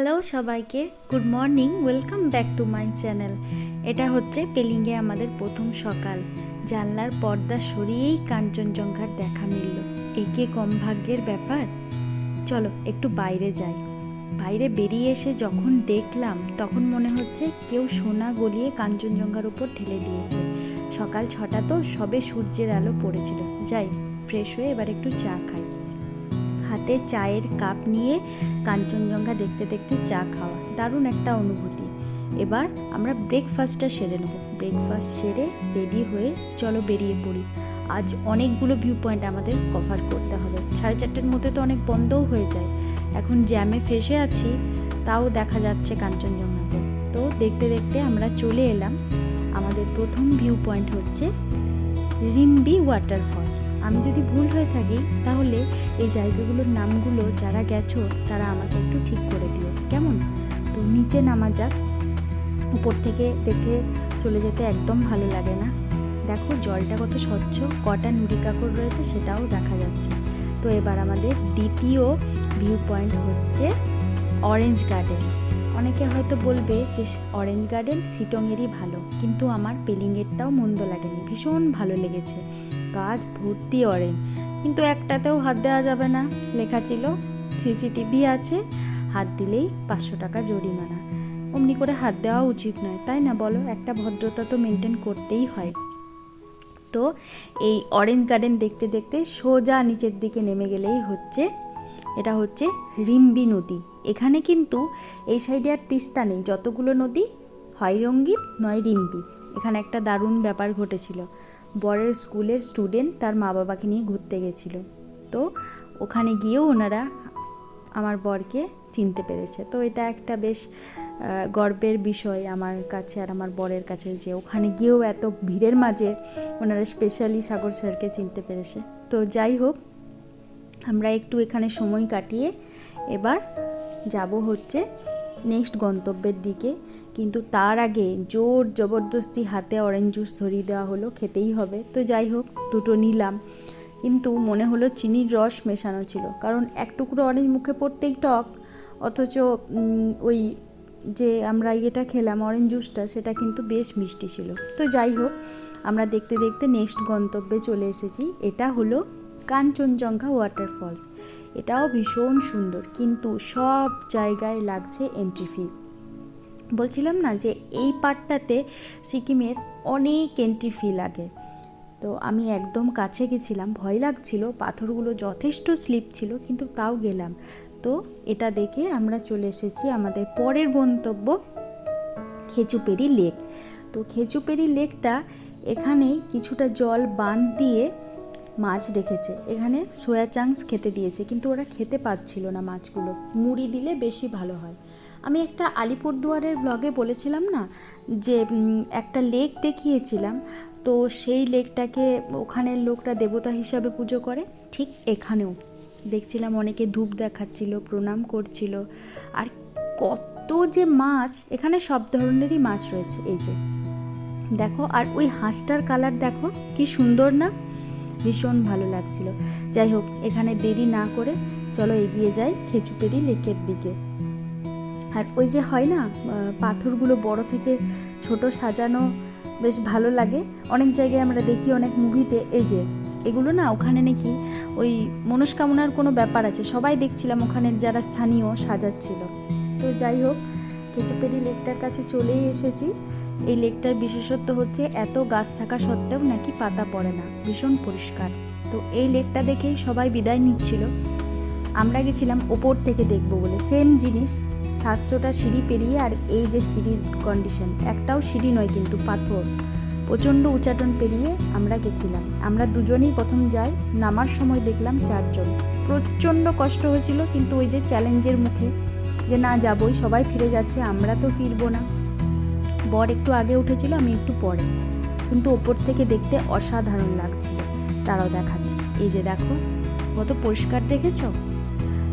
Hello সবাইকে। Good morning welcome back to my channel এটা হচ্ছে পেলিংয়ে আমাদের প্রথম সকাল। জানলার পর্দা সরিয়েই কাঞ্চনজঙ্ঘার দেখা মিলল। একে কম ভাগ্যের ব্যাপার? চলো, একটু বাইরে যাই। বাইরে বেরিয়ে এসে যখন দেখলাম, তখন মনে হচ্ছে কেউ সোনা গলিয়ে কাঞ্চনজঙ্ঘার উপর ঠেলে দিয়েছে। সকাল ছটা তো, সবে সূর্যের আলো পড়েছিল। যাই ফ্রেশ হয়ে এবার একটু চা খাই। হাতে চায়ের কাপ নিয়ে কাঞ্চনজঙ্ঘা দেখতে দেখতে চা খাওয়া। দারুণ একটা অনুভূতি। এবার আমরা ব্রেকফাস্টটা সেরে নেব। ব্রেকফাস্ট সেরে রেডি হয়ে চলো বেরিয়ে পড়ি। আজ অনেকগুলো ভিউ পয়েন্ট আমাদের কভার করতে হবে। সাড়ে চারটের মধ্যে তো অনেক বন্ধও হয়ে যায়। এখন জ্যামে ফেসে আছি, তাও দেখা যাচ্ছে কাঞ্চনজঙ্ঘাতে। তো দেখতে দেখতে আমরা চলে এলাম। আমাদের প্রথম ভিউ পয়েন্ট হচ্ছে রিম্বি ওয়াটারফলস আমি যদি ভুল হয়ে থাকি, তাহলে এই জায়গাগুলোর নামগুলো যারা গেছো, তারা আমাকে একটু ঠিক করে দিও। কেমন? তো নিচে নামা যাক। উপর থেকে দেখে চলে যেতে একদম ভালো লাগে না। দেখো জলটা কত স্বচ্ছ, কটা নুড়ি কাকড় রয়েছে সেটাও দেখা যাচ্ছে। তো এবার আমাদের দ্বিতীয় ভিউ পয়েন্ট হচ্ছে অরেঞ্জ গার্ডেন অনেকে হয়তো বলবে যে অরেঞ্জ গার্ডেন সিটংয়েরই ভালো, কিন্তু আমার পেলিংয়েরটাও মন্দ লাগেনি, ভীষণ ভালো লেগেছে। গাছ ভর্তি অরেঞ্জ কিন্তু একটাতেও হাত দেওয়া যাবে না। লেখা ছিল, সিসিটিভি আছে, হাত দিলেই পাঁচশো টাকা জরিমানা। অমনি করে হাত দেওয়া উচিত নয়, তাই না বলো? একটা ভদ্রতা তো মেনটেন করতেই হয়। তো এই অরেঞ্জ গার্ডেন দেখতে দেখতে সোজা নিচের দিকে নেমে গেলেই হচ্ছে, এটা হচ্ছে রিম্বি নদী। এখানে কিন্তু এই সাইডে আর তিস্তা নেই। যতগুলো নদী হয় রঙ্গিত নয় রিম্বি। এখানে একটা দারুণ ব্যাপার ঘটেছিল। বরের স্কুলের স্টুডেন্ট তার মা বাবাকে নিয়ে ঘুরতে গেছিল। তো ওখানে গিয়েও ওনারা আমার বরকে চিনতে পেরেছে। তো এটা একটা বেশ গর্বের বিষয় আমার কাছে আর আমার বরের কাছে যে ওখানে গিয়েও এত ভিড়ের মাঝে ওনারা স্পেশালি সাগর স্যারকে চিনতে পেরেছে। তো যাই হোক, আমরা একটু এখানে সময় কাটিয়ে এবার যাব হচ্ছে নেক্সট গন্তব্যের দিকে, কিন্তু তার আগে জোর জবরদস্তি হাতে অরেঞ্জ জুস ধরিয়ে দেওয়া হলো, খেতেই হবে। তো যাই হোক, দুটো নিলাম। কিন্তু মনে হলো চিনির রস মেশানো ছিল, কারণ এক টুকরো অরেঞ্জ মুখে পড়তেই টক, অথচ ওই যে আমরা ইয়েটা খেলাম অরেঞ্জ জুসটা সেটা কিন্তু বেশ মিষ্টি ছিল। তো যাই হোক, আমরা দেখতে দেখতে নেক্সট গন্তব্যে চলে এসেছি। এটা হলো কাঞ্চনজঙ্ঘা ওয়াটারফলস এটাও ভীষণ সুন্দর, কিন্তু সব জায়গায় লাগছে এন্ট্রি ফি বলছিলাম না যে এই পার্টটাতে সিকিমের অনেক এন্ট্রি ফি লাগে। তো আমি একদম কাছে গেছিলাম, ভয় লাগছিল, পাথরগুলো যথেষ্ট স্লিপ ছিল, কিন্তু তাও গেলাম। তো এটা দেখে আমরা চলে এসেছি আমাদের পরের গন্তব্য খেচুপেরি লেক। তো খেচুপেরি লেকটা এখানে কিছুটা জল বাঁধ দিয়ে মাছ রেখেছে এখানে সোয়া চাংস খেতে দিয়েছে, কিন্তু ওরা খেতে পাচ্ছিল না মাছগুলো। মুড়ি দিলে বেশি ভালো হয়। আমি একটা আলিপুরদুয়ারের ব্লগে বলেছিলাম না, যে একটা লেক দেখিয়েছিলাম। তো সেই লেকটাকে ওখানের লোকরা দেবতা হিসাবে পুজো করে, ঠিক এখানেও। দেখছিলাম অনেকে ধূপ দেখাচ্ছিল, প্রণাম করছিল। আর কত যে মাছ, এখানে সব ধরনেরই মাছ রয়েছে, এই যে। দেখো, আর ওই হাঁসটার কালার দেখো, কি সুন্দর না? ভীষণ ভালো লাগছিল। যাই হোক, এখানে দেরি না করে চলো এগিয়ে যাই খেচুপেরি লেকের দিকে। আর ওই যে হয় না পাথরগুলো বড় থেকে ছোট সাজানো বেশ ভালো লাগে। অনেক জায়গায় আমরা দেখি অনেক মুভিতে, এই যে, এগুলো না ওখানে নাকি ওই মনস্কামনার কোনো ব্যাপার আছে। সবাই দেখছিলাম ওখানের যারা স্থানীয় সাজাচ্ছিল। তো যাই হোক কেচুপেরি লেকটার কাছে চলেই এসেছি। এই লেকটার বিশেষত্ব হচ্ছে এত গাছ থাকা সত্ত্বেও নাকি পাতা পড়ে না, ভীষণ পরিষ্কার। তো এই লেকটা দেখেই সবাই বিদায় নিচ্ছিল। আমরা গেছিলাম ওপর থেকে দেখব বলে। সেম জিনিস, সাতশোটা সিঁড়ি পেরিয়ে আর এই যে সিঁড়ির কন্ডিশন একটাও সিঁড়ি নয় কিন্তু পাথর। প্রচণ্ড উচাটন পেরিয়ে আমরা গেছিলাম। আমরা দুজনেই প্রথম যাই, নামার সময় দেখলাম চারজন। প্রচণ্ড কষ্ট হয়েছিল কিন্তু ওই যে চ্যালেঞ্জের মুখে যে না যাবই, সবাই ফিরে যাচ্ছে, আমরা তো ফিরবো না। বর একটু আগে উঠেছিল, আমি একটু পরে। কিন্তু ওপর থেকে দেখতে অসাধারণ লাগছিল, তারাও দেখাচ্ছি। এই যে দেখো, কত পরিষ্কার দেখেছ?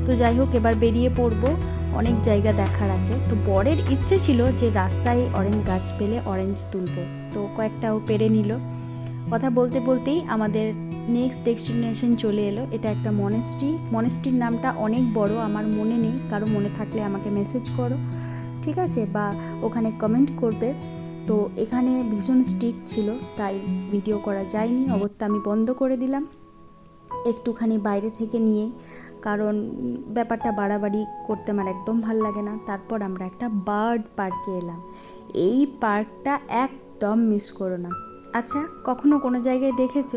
তো যাই হোক, এবার বেরিয়ে পড়ব, অনেক জায়গা দেখার আছে। তো বরের ইচ্ছে ছিল যে রাস্তায় অরেঞ্জ গাছ পেলে অরেঞ্জ তুলবো। তো কয়েকটাও পেরে নিল। কথা বলতে বলতেই আমাদের নেক্সট ডেস্টিনেশন চলে এলো। এটা একটা মনেস্ট্রি মনেস্ট্রির নামটা অনেক বড়, আমার মনে নেই। কারও মনে থাকলে আমাকে মেসেজ করো। ঠিক আছে? বা ওখানে কমেন্ট করবে। তো এখানে ভীষণ স্ট্রিক্ট ছিল, তাই ভিডিও করা যায়নি। অগত্যা আমি বন্ধ করে দিলাম। একটুখানি বাইরে থেকে নিয়ে, কারণ ব্যাপারটা বাড়াবাড়ি করতে আমার একদম ভালো লাগে না। তারপর আমরা একটা বার্ড পার্কে এলাম। এই পার্কটা একদম মিস করো না। আচ্ছা কখনো কোনো জায়গায় দেখেছ?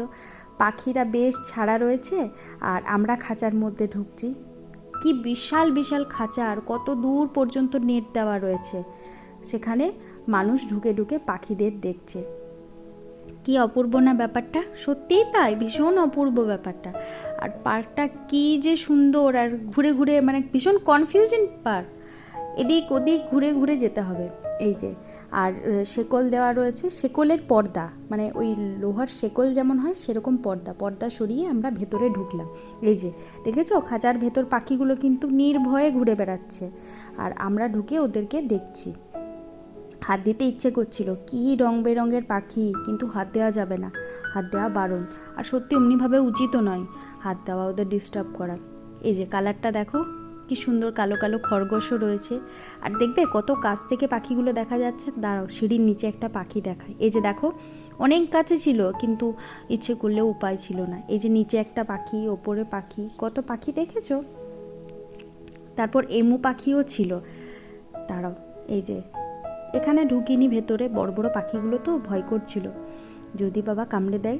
পাখিরা বেশ ছাড়া রয়েছে আর আমরা খাঁচার মধ্যে ঢুকছি। কি বিশাল বিশাল খাঁচা আর কত দূর পর্যন্ত নেট দেওয়া রয়েছে। সেখানে মানুষ ঢুকে ঢুকে পাখিদের দেখছে। কি অপূর্ব না ব্যাপারটা? সত্যিই তাই, ভীষণ অপূর্ব ব্যাপারটা। আর পার্কটা কি যে সুন্দর আর ঘুরে ঘুরে মানে ভীষণ কনফিউশন পার্ক এদিক ওদিক ঘুরে ঘুরে যেতে হবে। এই যে আর শেকল দেওয়া রয়েছে, শেকলের পর্দা। মানে ওই লোহার শেকল যেমন হয়, সেরকম পর্দা। পর্দা সরিয়ে আমরা ভেতরে ঢুকলাম। এই যে, দেখেছ? খাঁচার ভেতর পাখিগুলো কিন্তু নির্ভয়ে ঘুরে বেড়াচ্ছে। আর আমরা ঢুকে ওদেরকে দেখছি। হাত দিতে ইচ্ছে করছিল, কী রং বেরঙের পাখি? কিন্তু হাত দেওয়া যাবে না। হাত দেওয়া বারণ। আর সত্যি এমনিভাবে উচিতও নয় হাত দেওয়া ওদের ডিস্টার্ব করা। এই যে কালারটা দেখো। কি সুন্দর কালো কালো খরগোশও রয়েছে। আর দেখবে কত কাছ থেকে পাখিগুলো দেখা যাচ্ছে? দাঁড়াও, সিঁড়ির নিচে একটা পাখি দেখায়। এই যে দেখো, অনেক কাছে ছিল, কিন্তু ইচ্ছে করলেও উপায় ছিল না। এই যে নিচে একটা পাখি, ওপরে পাখি, কত পাখি দেখেছ? তারপর এমু পাখিও ছিল। দাঁড়াও, এই যে, এখানে ঢুকিনি ভেতরে, বড় বড় পাখিগুলো তো ভয় করছিল। যদি বাবা কামড়ে দেয়,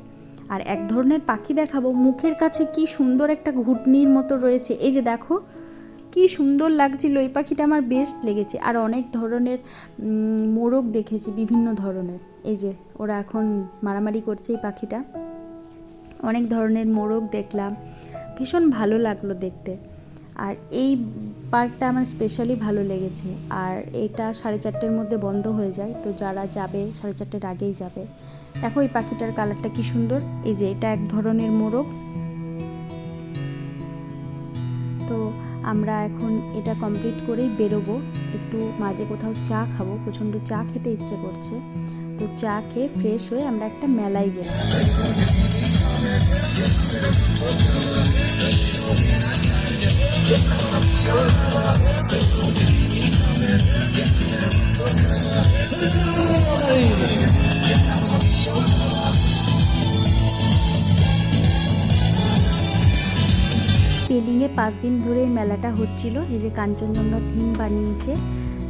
আর এক ধরনের পাখি দেখাবো, মুখের কাছে কি সুন্দর একটা ঘুটনির মতো রয়েছে। এই যে দেখো কি সুন্দর লাগছিল। এই পাখিটা আমার বেস্ট লেগেছে। আর অনেক ধরনের মোরগ দেখেছি, বিভিন্ন ধরনের। এই যে, ওরা এখন মারামারি করছে এই পাখিটা। অনেক ধরনের মোরগ দেখলাম। ভীষণ ভালো লাগল দেখতে। আর এই পার্কটা আমার স্পেশালি ভালো লেগেছে। আর এটা সাড়ে চারটের মধ্যে বন্ধ হয়ে যায়। তো যারা যাবে, সাড়ে চারটের আগেই যাবে। দেখো এই পাখিটার কালারটা কি সুন্দর। এই যে, এটা এক ধরনের মোরগ। আমরা এখন এটা কমপ্লিট করেই বেরোবো। একটু মাঝে কোথাও চা খাব। প্রচণ্ড চা খেতে ইচ্ছে করছে। তো চা খেয়ে ফ্রেশ হয়ে আমরা একটা মেলায় গেলাম। পাঁচ দিন ধরে মেলাটা হচ্ছিল। এই যে কাঞ্চনজঙ্ঘা থিম বানিয়েছে,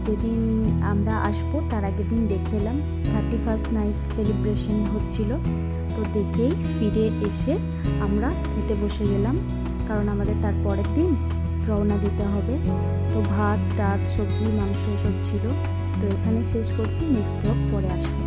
যেদিন আমরা আসব তার আগের দিন দেখে এলাম। থার্টি ফার্স্ট নাইট সেলিব্রেশন হচ্ছিল। তো দেখেই ফিরে এসে আমরা খেতে বসে গেলাম, কারণ আমাদের তার পরের দিন রওনা দিতে হবে। তো ভাত, ডাল, সবজি, মাংস এসব ছিল। তো এখানে শেষ করছি নেক্সট ব্লগ পরে আসব।